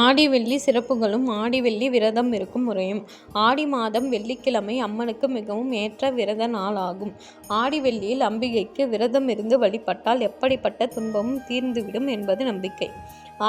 ஆடி வெள்ளி சிறப்புகளும் ஆடி வெள்ளி விரதம் இருக்கும் முறையும் ஆடி மாதம் வெள்ளிக்கிழமை அம்மனுக்கு மிகவும் ஏற்ற விரத நாளாகும். ஆடி வெள்ளியில் அம்பிகைக்கு விரதம் இருந்து வழிபட்டால் எப்படிப்பட்ட துன்பமும் தீர்ந்துவிடும் என்பது நம்பிக்கை.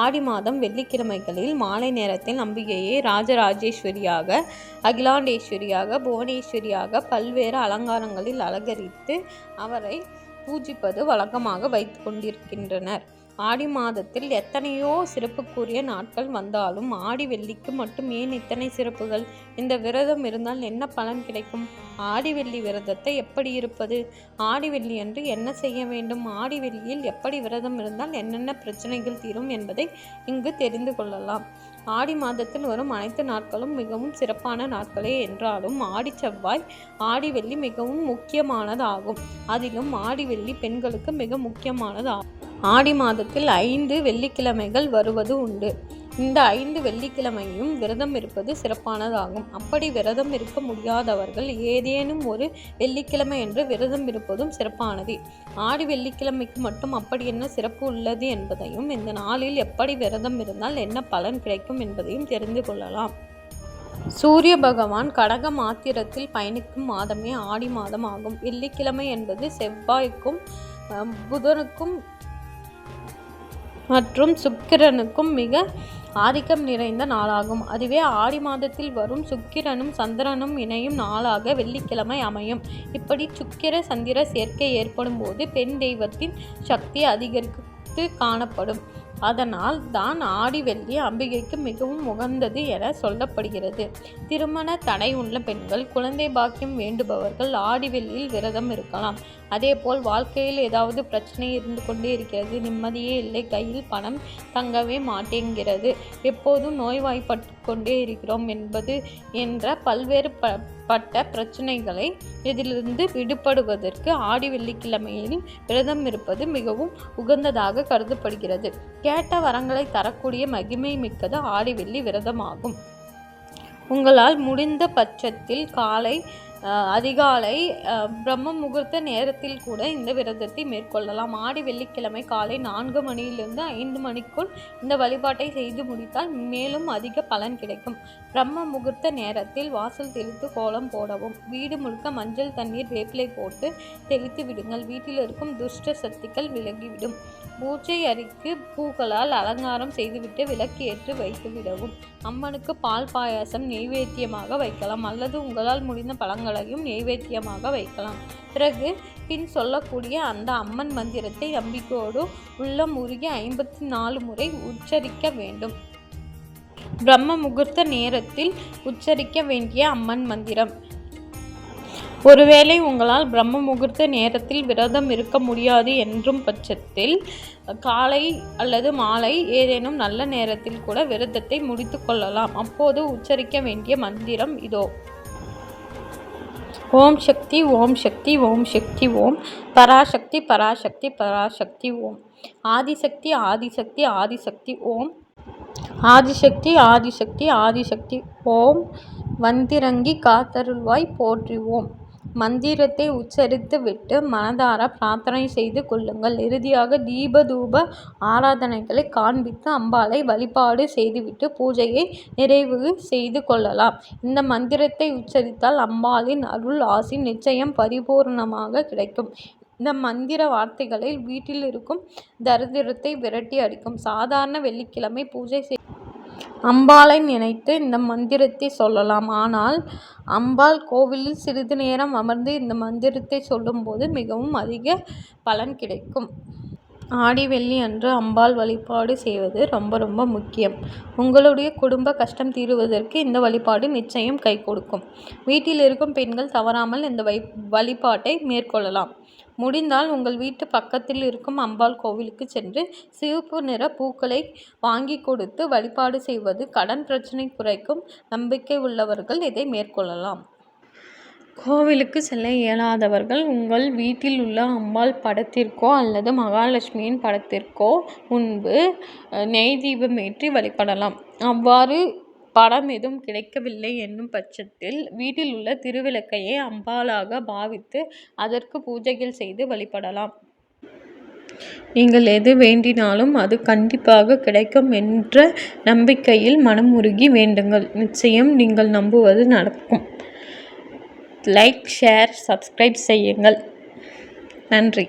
ஆடி மாதம் வெள்ளிக்கிழமைகளில் மாலை நேரத்தில் அம்பிகையை ராஜராஜேஸ்வரியாக அகிலாண்டேஸ்வரியாக புவனேஸ்வரியாக பல்வேறு அலங்காரங்களில் அலங்கரித்து அவரை பூஜிப்பது வழக்கமாக வைத்து கொண்டிருக்கின்றனர். ஆடி மாதத்தில் எத்தனையோ சிறப்புக்குரிய நாட்கள் வந்தாலும் ஆடி வெள்ளிக்கு மட்டும் ஏன் இத்தனை சிறப்புகள்? இந்த விரதம் இருந்தால் என்ன பலன் கிடைக்கும்? ஆடி வெள்ளி விரதத்தை எப்படி இருப்பது? ஆடி வெள்ளியன்று என்ன செய்ய வேண்டும்? ஆடி வெள்ளியில் எப்படி விரதம் இருந்தால் என்னென்ன பிரச்சனைகள் தீரும் என்பதை இங்கு தெரிந்து கொள்ளலாம். ஆடி மாதத்தில் வரும் அனைத்து நாட்களும் மிகவும் சிறப்பான நாட்களே என்றாலும் ஆடி செவ்வாய் ஆடி வெள்ளி மிகவும் முக்கியமானதாகும். அதிலும் ஆடி வெள்ளி பெண்களுக்கு மிக முக்கியமானதாகும். ஆடி மாதத்தில் ஐந்து வெள்ளிக்கிழமைகள் வருவது உண்டு. இந்த ஐந்து வெள்ளிக்கிழமையும் விரதம் இருப்பது சிறப்பானதாகும். அப்படி விரதம் இருக்க முடியாதவர்கள் ஏதேனும் ஒரு வெள்ளிக்கிழமை என்று விரதம் இருப்பதும் சிறப்பானது ஆடி வெள்ளிக்கிழமைக்கு மட்டும் அப்படி என்ன சிறப்பு உள்ளது என்பதையும் இந்த நாளில் எப்படி விரதம் இருந்தால் என்ன பலன் கிடைக்கும் என்பதையும் தெரிந்து கொள்ளலாம். சூரிய பகவான் கடக மாத்திரத்தில் பயணிக்கும் மாதமே ஆடி மாதம் ஆகும். வெள்ளிக்கிழமை என்பது செவ்வாய்க்கும் புதனுக்கும் மற்றும் சுக்கிரனுக்கும் மிக ஆதிக்கம் நிறைந்த நாளாகும். அதுவே ஆடி மாதத்தில் வரும் சுக்கிரனும் சந்திரனும் இணையும் நாளாக வெள்ளிக்கிழமை அமையும். இப்படி சுக்கிர சந்திர சேர்க்கை ஏற்படும் போது பெண் தெய்வத்தின் சக்தி அதிகரித்து காணப்படும். அதனால் தான் ஆடி வெள்ளி அம்பிகைக்கு மிகவும் உகந்தது என சொல்லப்படுகிறது. திருமண தடை உள்ள பெண்கள் குழந்தை பாக்கியம் வேண்டுபவர்கள் ஆடி வெள்ளியில் விரதம் இருக்கலாம். அதேபோல் வாழ்க்கையில் ஏதாவது பிரச்சனை இருந்து கொண்டே இருக்கிறது நிம்மதியே இல்லை கையில் பணம் தங்கவே மாட்டேங்கிறது எப்போதும் நோய்வாய்ப்பட்டு கொண்டே இருக்கிறோம் என்பது என்ற பல்வேறு ப பட்ட பிரச்சனைகளை இதிலிருந்து விடுபடுவதற்கு ஆடி வெள்ளிக்கிழமையில் விரதம் இருப்பது மிகவும் உகந்ததாக கருதப்படுகிறது. கேட்ட வரங்களை தரக்கூடிய மகிமை மிக்கது ஆடி வெள்ளி விரதமாகும். உங்களால் முடிந்த பட்சத்தில் காலை அதிகாலை பிரம்ம முகூர்த்த நேரத்தில் கூட இந்த விரதத்தை மேற்கொள்ளலாம். ஆடி வெள்ளிக்கிழமை காலை நான்கு மணியிலிருந்து ஐந்து மணிக்குள் இந்த வழிபாட்டை செய்து முடித்தால் மேலும் அதிக பலன் கிடைக்கும். பிரம்ம முகூர்த்த நேரத்தில் வாசல் தெளித்து கோலம் போடவும். வீடு முழுக்க மஞ்சள் தண்ணீர் வேப்பிலை போட்டு தெளித்து விடுங்கள். வீட்டில் இருக்கும் துஷ்ட சக்திகள் விலகிவிடும். பூஜை அறைக்கு பூக்களால் அலங்காரம் செய்துவிட்டு விளக்கு வைத்து விடவும் அம்மனுக்கு பால் பாயாசம் நெய்வேத்தியமாக வைக்கலாம் அல்லது உங்களால் முடிந்த பழங்களையும் நெய்வேத்தியமாக வைக்கலாம். பிறகு பின் சொல்லக்கூடிய அந்த அம்மன் மந்திரத்தை நம்பிக்கையோடு உள்ளம் உருகி ஐம்பத்தி நாலு முறை உச்சரிக்க வேண்டும். பிரம்ம முகூர்த்த நேரத்தில் உச்சரிக்க வேண்டிய அம்மன் மந்திரம். ஒருவேளை உங்களால் பிரம்ம முகூர்த்த நேரத்தில் விரதம் இருக்க முடியாது என்றும் பட்சத்தில் காலை அல்லது மாலை ஏதேனும் நல்ல நேரத்தில் கூட விரதத்தை முடித்து கொள்ளலாம். அப்போது உச்சரிக்க வேண்டிய மந்திரம் இதோ. ஓம் சக்தி ஓம் சக்தி ஓம் சக்தி ஓம். பராசக்தி பராசக்தி பராசக்தி ஓம். ஆதிசக்தி ஆதிசக்தி ஆதிசக்தி ஓம். ஆதிசக்தி ஆதிசக்தி ஆதிசக்தி ஓம். வந்திறங்கி காத்தருள்வாய் போற்றி ஓம். மந்திரத்தை உச்சரித்து விட்டு மனதார பிரார்த்தனை செய்து கொள்ளுங்கள். இறுதியாக தீப தூப ஆராதனைகளை காண்பித்து அம்பாளை வழிபாடு செய்துவிட்டு பூஜையை நிறைவு செய்து கொள்ளலாம். இந்த மந்திரத்தை உச்சரித்தால் அம்பாளின் அருள் ஆசி நிச்சயம் பரிபூரணமாக கிடைக்கும். இந்த மந்திர வார்த்தைகளில் வீட்டில் இருக்கும் தரித்திரத்தை விரட்டி அடிக்கும். சாதாரண வெள்ளிக்கிழமை பூஜை செய் அம்பாளை நினைத்து இந்த மந்திரத்தை சொல்லலாம். ஆனால் அம்பாள் கோவிலில் சிறிது நேரம் அமர்ந்து இந்த மந்திரத்தை சொல்லும்போது மிகவும் அதிக பலன் கிடைக்கும். ஆடி வெள்ளி அன்று அம்பாள் வழிபாடு செய்வது ரொம்ப ரொம்ப முக்கியம். உங்களுடைய குடும்ப கஷ்டம் தீருவதற்கு இந்த வழிபாடு நிச்சயம் கை கொடுக்கும். வீட்டில் இருக்கும் பெண்கள் தவறாமல் இந்த வழிபாட்டை மேற்கொள்ளலாம். முடிந்தால் உங்கள் வீட்டு பக்கத்தில் இருக்கும் அம்பாள் கோவிலுக்கு சென்று சிவப்பு நிற பூக்களை வாங்கி கொடுத்து வழிபாடு செய்வது கடன் பிரச்சனை குறைக்கும். நம்பிக்கை உள்ளவர்கள் இதை மேற்கொள்ளலாம். கோவிலுக்கு செல்ல இயலாதவர்கள் உங்கள் வீட்டில் உள்ள அம்பாள் படத்திற்கோ அல்லது மகாலட்சுமியின் படத்திற்கோ முன்பு நெய் தீபம் ஏற்றி வழிபடலாம். அவ்வாறு படம் எதுவும் கிடைக்கவில்லை என்னும் பட்சத்தில் வீட்டில் உள்ள திருவிளக்கையே அம்பாளாக பாவித்து அதற்கு பூஜைகள் செய்து வழிபடலாம். நீங்கள் எது வேண்டினாலும் அது கண்டிப்பாக கிடைக்கும் என்ற நம்பிக்கையில் மனம் உருகி வேண்டுங்கள். நிச்சயம் நீங்கள் நம்புவது நடக்கும். லைக் ஷேர் சப்ஸ்கிரைப் செய்யுங்கள். நன்றி.